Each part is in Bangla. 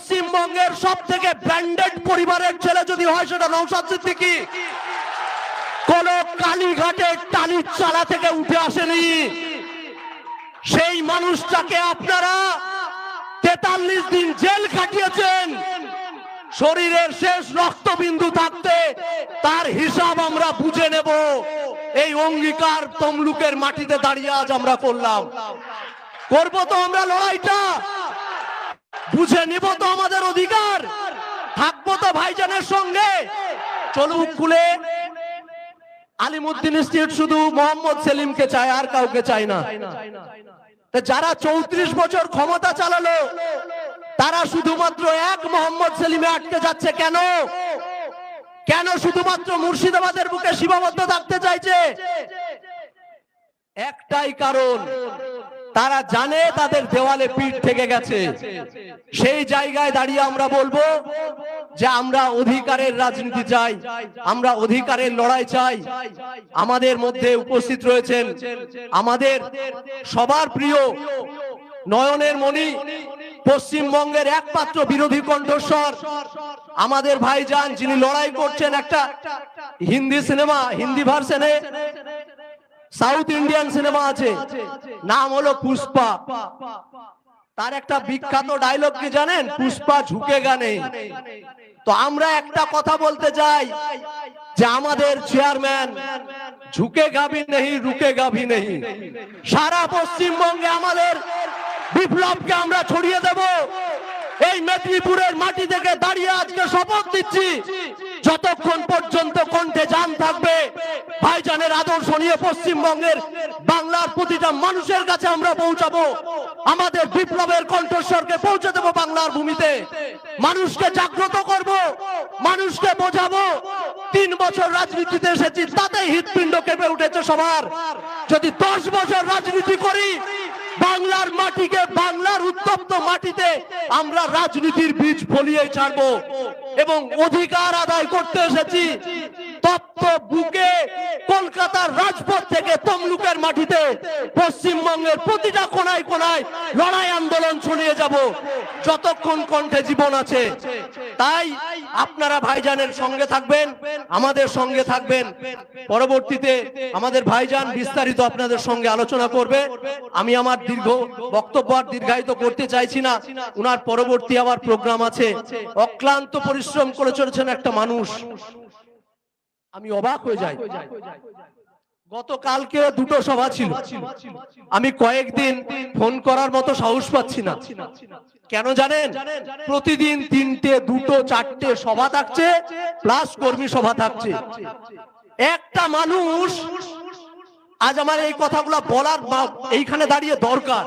পশ্চিমবঙ্গের সব থেকে ব্র্যান্ডেড পরিবারের ছেলে যদি হয় সেটা নৌসাদ সিদ্দিকি। কোন কালীঘাটের টালির চালা থেকে উঠে আসেনি। সেই মানুষটাকে আপনারা তেতাল্লিশ দিন জেল কাটিয়েছেন শরীরের শেষ রক্তবিন্দু থাকতে তার হিসাব আমরা বুঝে নেব। এই অঙ্গীকার তমলুকের মাটিতে দাঁড়িয়ে আজ আমরা করলাম। করব তো আমরা লড়াইটা। বুঝে নিব তো আমাদের অধিকার। থাকব তো ভাইজানের সঙ্গে। চলুক খুলে। আলিমুদ্দিন ইনস্টিটিউট শুধু মোহাম্মদ সেলিমকে চায়, আর কাউকে চায় না। যারা চৌত্রিশ বছর ক্ষমতা চালালো, তারা শুধুমাত্র এক মোহাম্মদ সেলিমে আটকে যাচ্ছে কেন? কেন শুধুমাত্র মুর্শিদাবাদের বুকে সীমাবদ্ধ থাকতে চাইছে? একটাই কারণ তারা জানে তাদের দেওয়ালে পিঠ থেকে গেছে। সেই জায়গায় দাঁড়িয়ে আমরা বলব যে আমরা অধিকারের রাজনীতি চাই, আমরা অধিকারের লড়াই চাই। আমাদের মধ্যে উপস্থিত রয়েছেন আমাদের সবার প্রিয় নয়নের মণি, পশ্চিমবঙ্গের একমাত্র বিরোধী কণ্ঠস্বর। আমাদের ভাইজান যিনি লড়াই করছেন একটা হিন্দি সিনেমা, হিন্দি ভার্সনে সাউথ ইন্ডিয়ান সিনেমা আছে। নাম হলো পুষ্পা। তার একটা বিখ্যাত ডায়লগ কি জানেন? পুষ্পা ঝুঁকে গানে। তো আমরা একটা কথা বলতে চাই, যে আমাদের চেয়ারম্যান ঝুঁকে গাভি নেই, রুকে গাভি নেই। সারা পশ্চিমবঙ্গে আমাদের বিপ্লবকে আমরা ছড়িয়ে দেব। এই মেদিনীপুরের মাটি থেকে দাঁড়িয়ে আজকে শপথ দিচ্ছি। যতক্ষণ পর্যন্ত কণ্ঠে জান থাকবে, ভাইজানের আদর্শ নিয়ে পশ্চিমবঙ্গের বাংলার প্রতিটা মানুষের কাছে আমরা পৌঁছাবো। আমাদের বিপ্লবের কণ্ঠস্বরকে পৌঁছে দেবো বাংলার ভূমিতে। মানুষকে জাগ্রত করব, মানুষকে বোঝাবো। তিন বছর রাজনীতিতে এসেছি তাতে হৃৎপিণ্ড কেঁপে উঠেছে সবার। যদি দশ বছর রাজনীতি করি, বাংলার মাটিকে বাংলার উত্তপ্ত মাটিতে আমরা রাজনীতির বীজ ফলিয়ে ছাড়বো এবং অধিকার আদায় করতে এসেছি। তপ্ত বুকে কলকাতার রাজপথ থেকে তমলুকের মাটিতে পশ্চিমবঙ্গের প্রতিটা কোনায় কোনায় লড়াই আন্দোলন ছড়িয়ে যাব। যতক্ষণ কণ্ঠে জীবন আছে। তাই আপনারা ভাইজানের সঙ্গে থাকবেন, আমাদের সঙ্গে থাকবেন। পরবর্তীতে আমাদের ভাইজান বিস্তারিত আপনাদের সঙ্গে আলোচনা করবে। আমি আমার দীর্ঘ বক্তব্য আর দীর্ঘায়িত করতে চাইছি না। উনার পরবর্তী আবার প্রোগ্রাম আছে। অক্লান্ত পরিশ্রম করে চলেছেন একটা মানুষ। আমি অবাক হয়ে যাই। গতকালকে দুটো সভা ছিল। আমি কয়েকদিন ফোন করার মতো সাহস পাচ্ছি না। কেন জানেন? প্রতিদিন তিনটে দুটো চারটে সভা থাকছে প্লাস কর্মী সভা থাকছে। একটা মানুষ আজ আমার এই কথাগুলো বলার এইখানে দাঁড়িয়ে দরকার।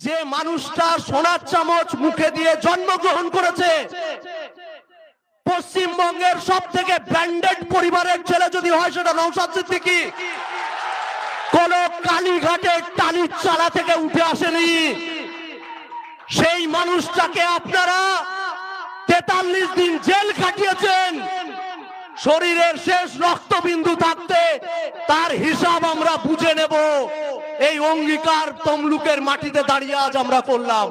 যে মানুষটা সোনার চামচ মুখে দিয়ে জন্মগ্রহণ করেছে পশ্চিমবঙ্গের সব থেকে ব্র্যান্ডেড পরিবারের ছেলে যদি হয় সেটা নৌসাদ সিদ্দিকি। কোন কালীঘাটের টালির চালা থেকে উঠে আসেনি। সেই মানুষটাকে আপনারা তেতাল্লিশ দিন জেল কাটিয়েছেন শরীরের শেষ রক্তবিন্দু থাকতে তার হিসাব আমরা বুঝে নেব। এই অঙ্গীকার তমলুকের মাটিতে দাঁড়িয়ে আজ আমরা করলাম।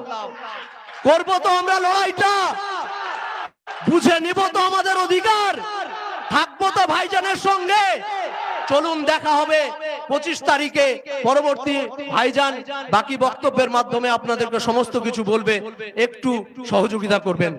করব তো আমরা লড়াইটা। বুঝে নিব তো আমাদের অধিকার। থাকব তো ভাইজানের সঙ্গে। চলুন দেখা হবে পঁচিশ তারিখে। পরবর্তী ভাইজান বাকি বক্তব্যের মাধ্যমে আপনাদেরকে সমস্ত কিছু বলবে। একটু সহযোগিতা করবেন।